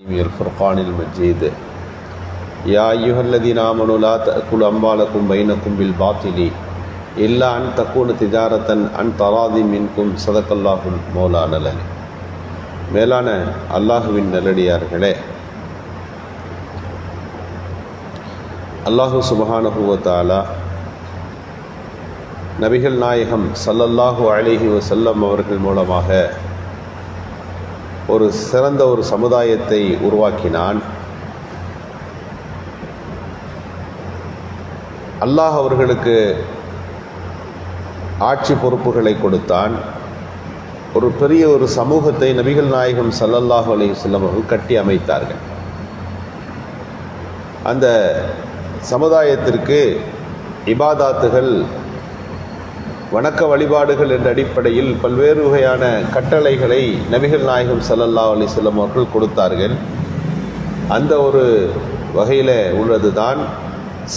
குர்கானில் மஜீது யா யுஹல்லதி நாமனுலா தக்குல் அம்பாலக்கும் பைனக்கும் bill பாத்திலி இல்லா an தக்கூன திஜாரத்தன் an தராதி மின்கும் சதக்கல்லாஹும் மோலா நலன் மேலான அல்லாஹுவின் நல்லடியார்களே அல்லாஹு சுபஹானுவத்தாலா நபிகள் நாயகம் சல்லல்லாஹு அலிஹி வசல்லம் அவர்கள் மூலமாக ஒரு சிறந்த ஒரு சமுதாயத்தை உருவாக்கினான். அல்லாஹ் அவர்களுக்கு ஆட்சி பொறுப்புகளை கொடுத்தான். ஒரு பெரிய ஒரு சமூகத்தை நபிகள் நாயகம் சல்லல்லாஹு அலி வஸல்லம் அவர்கள் கட்டி அமைத்தார்கள். அந்த சமுதாயத்திற்கு இபாதாத்துகள் வணக்க வழிபாடுகள் என்ற அடிப்படையில் பல்வேறு வகையான கட்டளைகளை நபிகள் நாயகம் சல்லல்லா அலிஸ்லம் அவர்கள் கொடுத்தார்கள். அந்த ஒரு வகையில் உள்ளது தான்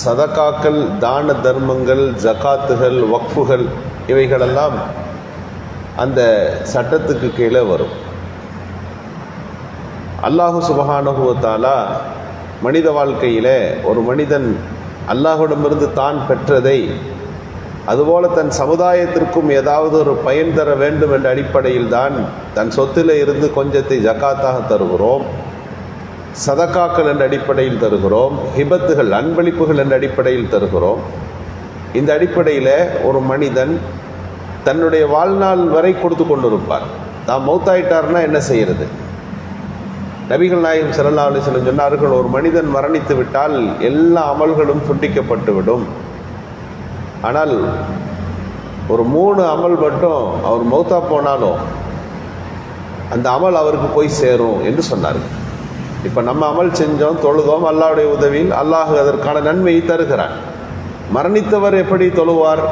சதக்காக்கள் தான தர்மங்கள் ஜகாத்துகள் வக்ஃபுகள் இவைகளெல்லாம் அந்த சட்டத்துக்கு கீழே வரும். அல்லாஹு சுபஹானுவத்தாலா மனித வாழ்க்கையில் ஒரு மனிதன் அல்லாஹுடமிருந்து தான் பெற்றதை அதுபோல தன் சமுதாயத்திற்கும் ஏதாவது ஒரு பயன் தர வேண்டும் என்ற அடிப்படையில் தான் தன் சொத்தில் இருந்து கொஞ்சத்தை ஜக்காத்தாக தருகிறோம். சதக்காக்கள் என்ற அடிப்படையில் தருகிறோம். ஹிபத்துகள் அன்பளிப்புகள் என்ற அடிப்படையில் தருகிறோம். இந்த அடிப்படையில் ஒரு மனிதன் தன்னுடைய வாழ்நாள் வரை கொடுத்து கொண்டிருப்பார். தான் மௌத்தாயிட்டார்னா என்ன செய்கிறது நபிகள் நாயகம் சல்லா அலிஸ்லம் சொன்னார்கள் ஒரு மனிதன் மரணித்து விட்டால் எல்லா அமல்களும் துண்டிக்கப்பட்டு விடும் ஆனால் ஒரு மூணு அமல் மட்டும் அவர் மௌத்தா போனாலும் அந்த அமல் அவருக்கு போய் சேரும் என்று சொன்னார்கள் இப்போ நம்ம அமல் செஞ்சோம் தொழுதோம் அல்லாவுடைய உதவியில் அல்லாஹ் அதற்கான நன்மையை தருகிறார். மரணித்தவர் எப்படி தொழுவார்?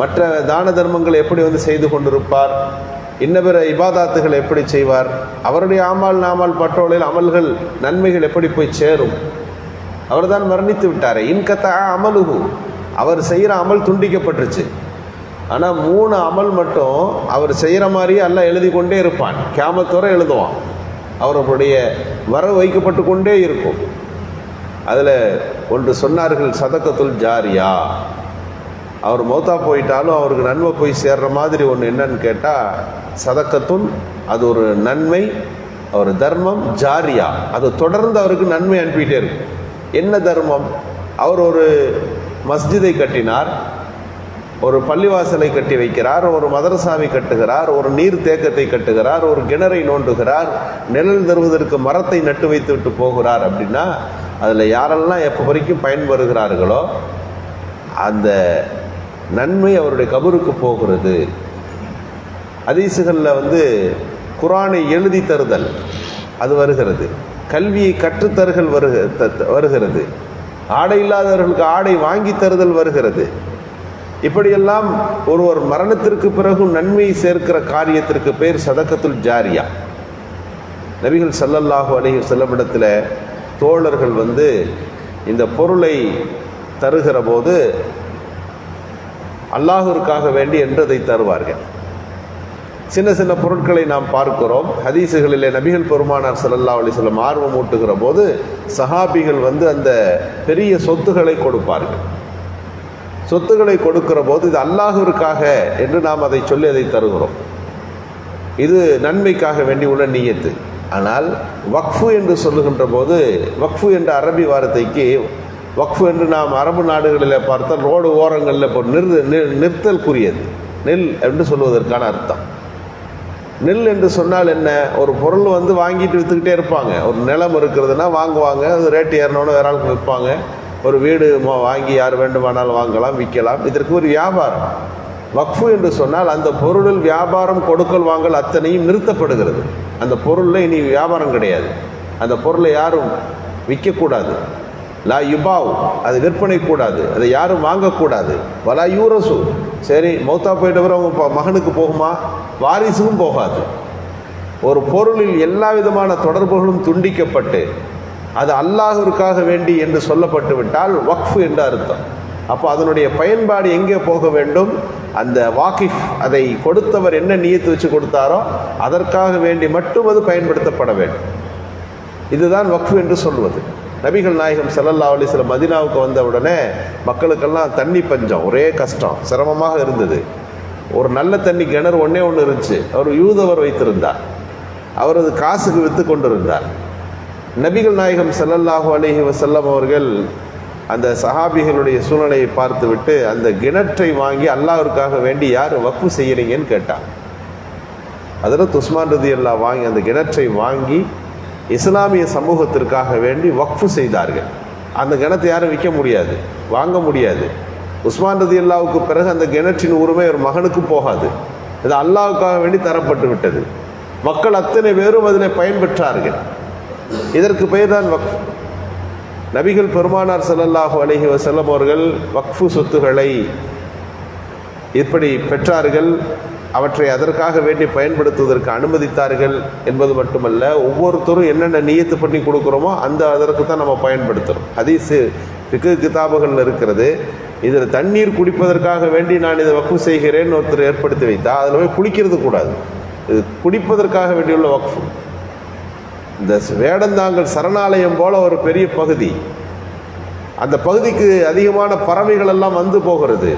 மற்ற தான தர்மங்கள் எப்படி வந்து செய்து கொண்டிருப்பார்? இன்னபிற இபாதாத்துகள் எப்படி செய்வார்? அவருடைய ஆமால் நாமால் பட்டோலில் அமல்கள் நன்மைகள் எப்படி போய் சேரும்? அவர் தான் மரணித்து விட்டாரே. இன்கத்தா அமலுகு அவர் செய்கிற அமல் துண்டிக்கப்பட்டுருச்சு. ஆனால் மூணு அமல் மட்டும் அவர் செய்கிற மாதிரியே எல்லாம் எழுதி கொண்டே இருப்பான். கேமத்தோரை எழுதுவான். அவருடைய வரவு வைக்கப்பட்டு கொண்டே இருக்கும். அதில் ஒன்று சொன்னார்கள் சதக்கத்துல் ஜாரியா. அவர் மௌத்தா போயிட்டாலும் அவருக்கு நன்மை போய் சேர்ற மாதிரி ஒன்று என்னன்னு கேட்டால் சதக்கத்துல் அது ஒரு நன்மை அவர் தர்மம் ஜாரியா. அது தொடர்ந்து அவருக்கு நன்மை அனுப்பிட்டே இருக்கும். என்ன தர்மம்? அவர் ஒரு மஸ்ஜிதை கட்டினார் ஒரு பள்ளிவாசலை கட்டி வைக்கிறார் ஒரு மதரசாவை கட்டுகிறார் ஒரு நீர் தேக்கத்தை கட்டுகிறார் ஒரு கிணறை நோண்டுகிறார் நிழல் தருவதற்கு மரத்தை நட்டு வைத்து விட்டு போகிறார் அப்படின்னா அதில் யாரெல்லாம் எப்போ வரைக்கும் பயன்பெறுகிறார்களோ அந்த நன்மை அவருடைய கபருக்கு போகிறது. அதீசுகளில் வந்து குரானை எழுதி தருதல் அது வருகிறது. கல்வியை கற்றுத்தருகள் வருக வருகிறது. ஆடை இல்லாதவர்களுக்கு ஆடை வாங்கி தருதல் வருகிறது. இப்படியெல்லாம் ஒருவர் மரணத்திற்கு பிறகு நன்மை சேர்க்கிற காரியத்திற்கு பேர் சதக்கத்துல் ஜாரியா. நபிகள் சல்லல்லாஹு அலஹி செல்லமிடத்தில் தோழர்கள் வந்து இந்த பொருளை தருகிற போது அல்லாஹிற்காக வேண்டி என்றதை தருவார்கள். சின்ன சின்ன பொருட்களை நாம் பார்க்கிறோம். ஹதீசுகளிலே நபிகள் பெருமானார் சல்லல்லா அலிஸ்லம் ஆர்வம் ஊட்டுகிற போது சஹாபிகள் வந்து அந்த பெரிய சொத்துக்களை கொடுப்பார்கள். சொத்துக்களை கொடுக்கிற போது இது அல்லாஹிற்காக என்று நாம் அதை சொல்லி அதை தருகிறோம். இது நன்மைக்காக வேண்டி உள்ள நீயத்து. ஆனால் வக்ஃபு என்று சொல்லுகின்ற போது வக்ஃபு என்ற அரபி வார்த்தைக்கு வக்ஃபு என்று நாம் அரபு நாடுகளில் பார்த்தால் ரோடு ஓரங்களில் இப்போ நிறு நிறுத்தல்குரியது நெல் என்று சொல்வதற்கான அர்த்தம். நெல் என்று சொன்னால் என்ன? ஒரு பொருள் வந்து வாங்கிட்டு விற்றுக்கிட்டே இருப்பாங்க. ஒரு நிலம் இருக்கிறதுனா வாங்குவாங்க. அது ரேட்டு ஏறினோன்னு வேற ஆளுக்கு விற்பாங்க. ஒரு வீடு வாங்கி யார் வேண்டுமானாலும் வாங்கலாம் விற்கலாம். இதற்கு ஒரு வியாபாரம். வக்ஃபு என்று சொன்னால் அந்த பொருளில் வியாபாரம் கொடுக்கல் வாங்கல் அத்தனையும் நிறுத்தப்படுகிறது. அந்த பொருளில் இனி வியாபாரம் கிடையாது. அந்த பொருளை யாரும் விற்கக்கூடாது. லா யுபாவ். அது விற்பனை கூடாது. அதை யாரும் வாங்கக்கூடாது. வலா யூரசு. சரி மௌத்தா போயிட்டவர் அவங்க மகனுக்கு போகுமா? வாரிசுக்கும் போகாது. ஒரு பொருளில் எல்லா விதமான தொடர்புகளும் துண்டிக்கப்பட்டு அது அல்லாஹிற்காக வேண்டி என்று சொல்லப்பட்டு விட்டால் வக்ஃபு என்று அர்த்தம். அப்போ அதனுடைய பயன்பாடு எங்கே போக வேண்டும்? அந்த வாக்கிஃப் அதை கொடுத்தவர் என்ன நீயத்து வச்சு கொடுத்தாரோ அதற்காக வேண்டி மட்டும் அது பயன்படுத்தப்பட வேண்டும். இதுதான் வக்ஃபு என்று சொல்வது. நபிகள் நாயகம் ஸல்லல்லாஹு அலிஸ்லம் மதினாவுக்கு வந்த உடனே மக்களுக்கெல்லாம் தண்ணி பஞ்சம். ஒரே கஷ்டம். சிரமமாக இருந்தது. ஒரு நல்ல தண்ணி கிணறு ஒன்றே ஒன்று இருந்துச்சு. அவர் யூதவர் வைத்திருந்தார். அவரது காசுக்கு விற்று கொண்டிருந்தார். நபிகள் நாயகம் ஸல்லல்லாஹு அலிஹி வசல்லம் அவர்கள் அந்த சஹாபிகளுடைய சூழ்நிலையை பார்த்துவிட்டு அந்த கிணற்றை வாங்கி அல்லாவிற்காக வேண்டி யார் வக்ஃபு செய்கிறீங்கன்னு கேட்டார் அதில் துஸ்மான் ரதி அல்லா வாங்கி அந்த கிணற்றை வாங்கி இஸ்லாமிய சமூகத்திற்காக வேண்டி வக்ஃபு செய்தார்கள். அந்த கிணத்தை யாரும் விற்க முடியாது வாங்க முடியாது. உஸ்மான் ரதி அல்லாவுக்கு பிறகு அந்த கிணற்றின் உரிமை ஒரு மகனுக்கு போகாது. இது அல்லாவுக்காக வேண்டி தரப்பட்டு விட்டது. மக்கள் அத்தனை பேரும் அதில் பயன்பெற்றார்கள். இதற்கு பெயர் தான் வக்ஃப். நபிகள் பெருமானார் செல்லல்லாஹு அலஹி வசல்லம் அவர்கள் வக்ஃபு சொத்துக்களை இப்படி பெற்றார்கள். அவற்றை அதற்காக வேண்டி பயன்படுத்துவதற்கு அனுமதித்தார்கள் என்பது மட்டுமல்ல ஒவ்வொருத்தரும் என்னென்ன நியத்து பண்ணி கொடுக்குறோமோ அந்த அதற்கு தான் நம்ம பயன்படுத்துகிறோம் ஹதீஸு பிக்கு கிதாபுகளில் இருக்கிறது. இதில் தண்ணீர் குடிப்பதற்காக வேண்டி நான் இதை வக்ஃபு செய்கிறேன்னு ஒருத்தர் ஏற்படுத்தி வைத்தா அதில் போய் குளிக்கிறது கூடாது. இது குடிப்பதற்காக வேண்டியுள்ள வக்ஃபு. இந்த வேடந்தாங்கல் சரணாலயம் போல ஒரு பெரிய பகுதி. அந்த பகுதிக்கு அதிகமான பறவைகள் எல்லாம் வந்து போகிறது.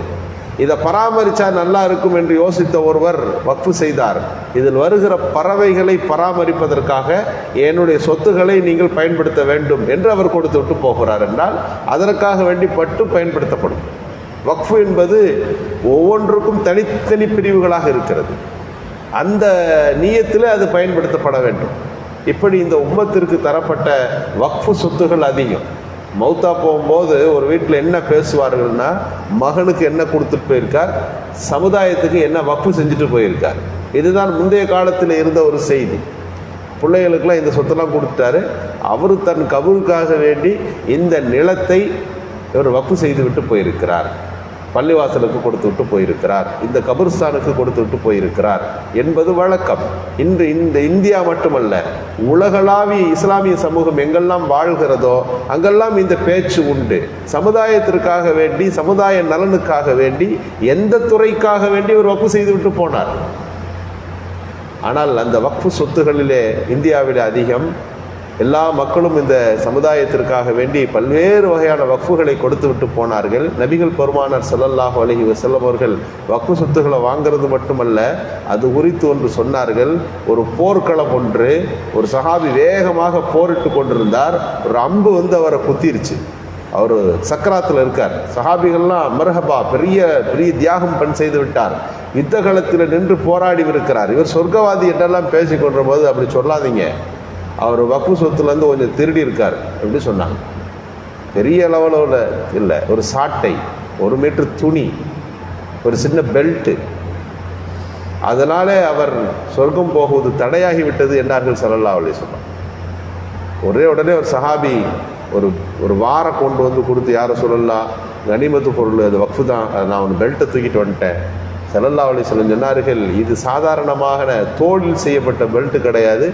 இதை பராமரித்தா நல்லா இருக்கும் என்று யோசித்த ஒருவர் வக்ஃபு செய்தார். இதில் வருகிற பறவைகளை பராமரிப்பதற்காக என்னுடைய சொத்துக்களை நீங்கள் பயன்படுத்த வேண்டும் என்று அவர் கொடுத்து விட்டு போகிறார் என்றால் அதற்காக வேண்டி பட்டு பயன்படுத்தப்படும். வக்ஃபு என்பது ஒவ்வொன்றுக்கும் தனித்தனி பிரிவுகளாக இருக்கிறது. அந்த நீயத்தில் அது பயன்படுத்தப்பட வேண்டும். இப்படி இந்த உம்மத்திற்கு தரப்பட்ட வக்ஃபு சொத்துகள் அதிகம். மௌத்தா போகும்போது ஒரு வீட்டில் என்ன பேசுவார்கள்னா மகனுக்கு என்ன கொடுத்துட்டு போயிருக்கார் சமுதாயத்துக்கு என்ன வப்பு செஞ்சுட்டு போயிருக்கார். இதுதான் முந்தைய காலத்தில் இருந்த ஒரு செய்தி. பிள்ளைகளுக்கெல்லாம் இந்த சொத்தெல்லாம் கொடுத்துட்டாரு. அவர் தன் கபூருக்காக வேண்டி இந்த நிலத்தை இவர் வப்பு செய்து விட்டு போயிருக்கிறார். பள்ளிவாசலுக்கு கொடுத்து விட்டு போயிருக்கிறார். இந்த கபிர்ஸ்தானுக்கு கொடுத்து விட்டு போயிருக்கிறார். என்பது வழக்கம். இன்று இந்த இந்தியா மட்டுமல்ல உலகளாவிய இஸ்லாமிய சமூகம் எங்கெல்லாம் வாழ்கிறதோ அங்கெல்லாம் இந்த பேச்சு உண்டு. சமுதாயத்திற்காக வேண்டி சமுதாய நலனுக்காக வேண்டி எந்த துறைக்காக வேண்டி ஒரு வக்கு செய்து விட்டு போனார். ஆனால் அந்த வக்ஃபு சொத்துகளிலே இந்தியாவிலே அதிகம் எல்லா மக்களும் இந்த சமுதாயத்திற்காக வேண்டி பல்வேறு வகையான வக்ஃபுகளை கொடுத்து விட்டு போனார்கள். நபிகள் பெருமானார் ஸல்லல்லாஹு அலைஹி வஸல்லம் அவர்கள் வக்ஃபு சொத்துக்களை வாங்குறது மட்டுமல்ல அது குறித்து ஒன்று சொன்னார்கள். ஒரு போர்க்களம் ஒன்று ஒரு சஹாபி வேகமாக போரிட்டு கொண்டிருந்தார். ஒரு அம்பு வந்து அவரை குத்திருச்சு. அவர் சக்கராத்தில் இருக்கார். சஹாபிகள்லாம் மர்ஹபா பெரிய பெரிய தியாகம் பண் செய்து விட்டார். யுத்த காலத்தில் நின்று போராடி இருக்கிறார் இவர் சொர்க்கவாதி என்றெல்லாம் பேசி கொண்ட போது அப்படி சொல்லாதீங்க. அவர் வக்கு சொத்துலேருந்து கொஞ்சம் திருடி இருக்கார் அப்படி சொன்னாங்க. பெரிய லெவலில் இல்லை ஒரு சாட்டை ஒரு மீட்டர் துணி ஒரு சின்ன பெல்ட்டு அதனாலே அவர் சொர்க்கம் போகுவது தடையாகி விட்டது என்றார்கள் ஸல்லல்லாஹு அலைஹி சொன்னார் ஒரே உடனே ஒரு சஹாபி ஒரு ஒரு வாரை கொண்டு வந்து கொடுத்து யாரை சொல்லலாம் கனிமத்து பொருள் அது வக்ஃபு தான் நான் ஒரு பெல்ட்டை தூக்கிட்டு வந்துட்டேன். செல்லல்லா அலைஹி வஸல்லம் சொன்னார்கள் இது சாதாரணமாக தோளில் செய்யப்பட்ட பெல்ட் கிடையாது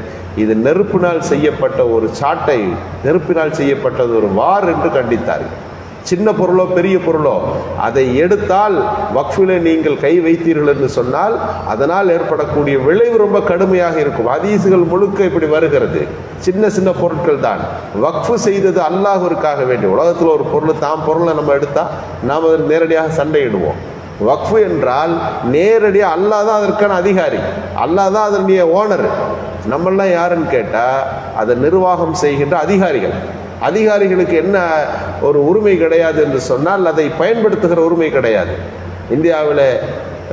இது நெருப்பினால் செய்யப்பட்ட ஒரு சாட்டை நெருப்பினால் செய்யப்பட்டது ஒரு வார் என்று கண்டித்தார்கள். சின்ன பொருளோ பெரிய பொருளோ அதை எடுத்தால் வக்ஃபில நீங்கள் கை வைத்தீர்கள் என்று சொன்னால் அதனால் ஏற்படக்கூடிய விளைவு ரொம்ப கடுமையாக இருக்கும். அதீசுகள் முழுக்க இப்படி வருகிறது. சின்ன சின்ன பொருட்கள் தான். வக்ஃபு செய்தது அல்லாஹிற்காக வேண்டிய உலகத்தில் ஒரு பொருள் தாம் பொருளை நம்ம எடுத்தால் நாம் அதில் நேரடியாக சண்டையிடுவோம். வக்ஃபு என்றால் நேரடியாக அல்லா தான் அதற்கான அதிகாரி. அல்லா தான் அதனுடைய ஓனர். நம்மளாம் யாருன்னு கேட்டால் அதை நிர்வாகம் செய்கின்ற அதிகாரிகள். அதிகாரிகளுக்கு என்ன ஒரு உரிமை கிடையாது என்று சொன்னால் அதை பயன்படுத்துகிற உரிமை கிடையாது. இந்தியாவில்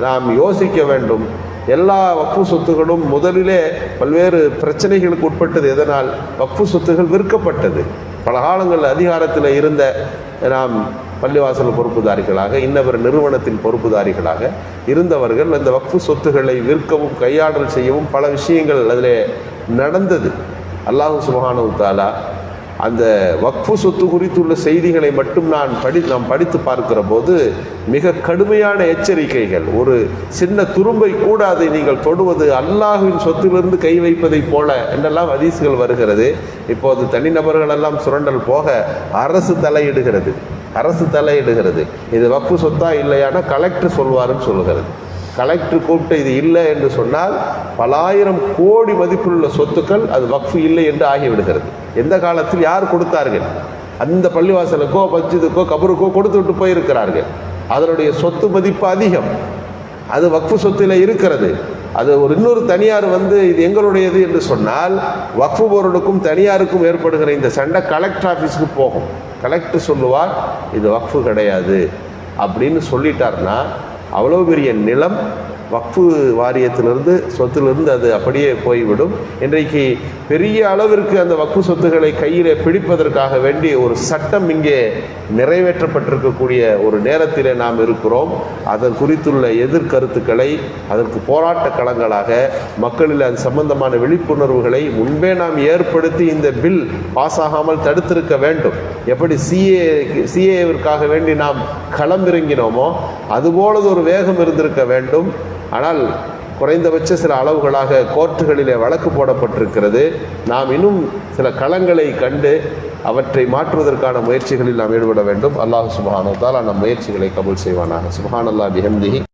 நாம் யோசிக்க வேண்டும். எல்லா வக்ஃபு சொத்துகளும் முதலிலே பல்வேறு பிரச்சனைகளுக்கு உட்பட்டது. எதனால்? வக்ஃபு சொத்துகள் விற்கப்பட்டது. பல காலங்களில் அதிகாரத்தில் இருந்த நாம் பள்ளிவாசல் பொறுப்புதாரிகளாக இன்னவர் நிறுவனத்தின் பொறுப்புதாரிகளாக இருந்தவர்கள் அந்த வக்ஃபு சொத்துக்களை விற்கவும் கையாடல் செய்யவும் பல விஷயங்கள் அதில் நடந்தது. அல்லாஹு சுபஹானு தாலா அந்த வக்ஃபு சொத்து குறித்துள்ள செய்திகளை மட்டும் நான் படி நாம் படித்து பார்க்கிற போது மிக கடுமையான எச்சரிக்கைகள். ஒரு சின்ன துரும்பை கூட அதை நீங்கள் தொடுவது அல்லாஹுவின் சொத்திலிருந்து கை வைப்பதைப் போல என்றெல்லாம் அதிசுகள் வருகிறது. இப்போது தனிநபர்கள் எல்லாம் சுரண்டல் போக அரசு தலையிடுகிறது. அரசு தலையிடுகிறது. இது வக்ஃபு சொத்தா இல்லையானா கலெக்டர் சொல்வாருன்னு சொல்லுகிறது. கலெக்டர் கூப்பிட்டு இது இல்லை என்று சொன்னால் பலாயிரம் கோடி மதிப்புள்ள சொத்துக்கள் அது வக்ஃபு இல்லை என்று ஆகிவிடுகிறது. எந்த காலத்தில் யார் கொடுத்தார்கள்? அந்த பள்ளிவாசலுக்கோ பஞ்சத்துக்கோ கபருக்கோ கொடுத்து விட்டு போயிருக்கிறார்கள். அதனுடைய சொத்து மதிப்பு அதிகம். அது வக்ஃபு சொத்தில் இருக்கிறது. அது ஒரு இன்னொரு தனியார் வந்து இது எங்களுடையது என்று சொன்னால் வக்ஃபு போர்டுக்கும் தனியாருக்கும் ஏற்படுகிற இந்த சண்டை கலெக்டர் ஆஃபீஸுக்கு போகும். கலெக்டர் சொல்லுவார் இது வக்ஃபு கிடையாது. அப்படின்னு சொல்லிட்டார்னா அவ்வளோ பெரிய நிலம் வக்ஃபு வாரியத்திலிருந்து சொத்திலிருந்து அது அப்படியே போய்விடும். இன்றைக்கு பெரிய அளவிற்கு அந்த வக்ஃபு சொத்துக்களை கையிலே பிடிப்பதற்காக வேண்டி ஒரு சட்டம் இங்கே நிறைவேற்றப்பட்டிருக்கக்கூடிய ஒரு நேரத்திலே நாம் இருக்கிறோம். அதன் குறித்துள்ள எதிர்கருத்துக்களை அதற்கு போராட்ட களங்களாக மக்களில் அது சம்பந்தமான விழிப்புணர்வுகளை முன்பே நாம் ஏற்படுத்தி இந்த பில் பாஸ் ஆகாமல் தடுத்திருக்க வேண்டும். எப்படி சிஏ சிஏவிற்காக வேண்டி நாம் களமிறங்கினோமோ அதுபோலது ஒரு வேகம் இருந்திருக்க வேண்டும். ஆனால் குறைந்தபட்ச சில அளவுகளாக கோர்ட்டுகளிலே வழக்கு போடப்பட்டிருக்கிறது. நாம் இன்னும் சில களங்களை கண்டு அவற்றை மாற்றுவதற்கான முயற்சிகளில் நாம் ஈடுபட வேண்டும். அல்லாஹ் சுபஹானோ தாலா நம் முயற்சிகளை கபுல் செய்வானாக. சுபஹான் அல்லாஹ் பிஹம்திஹி.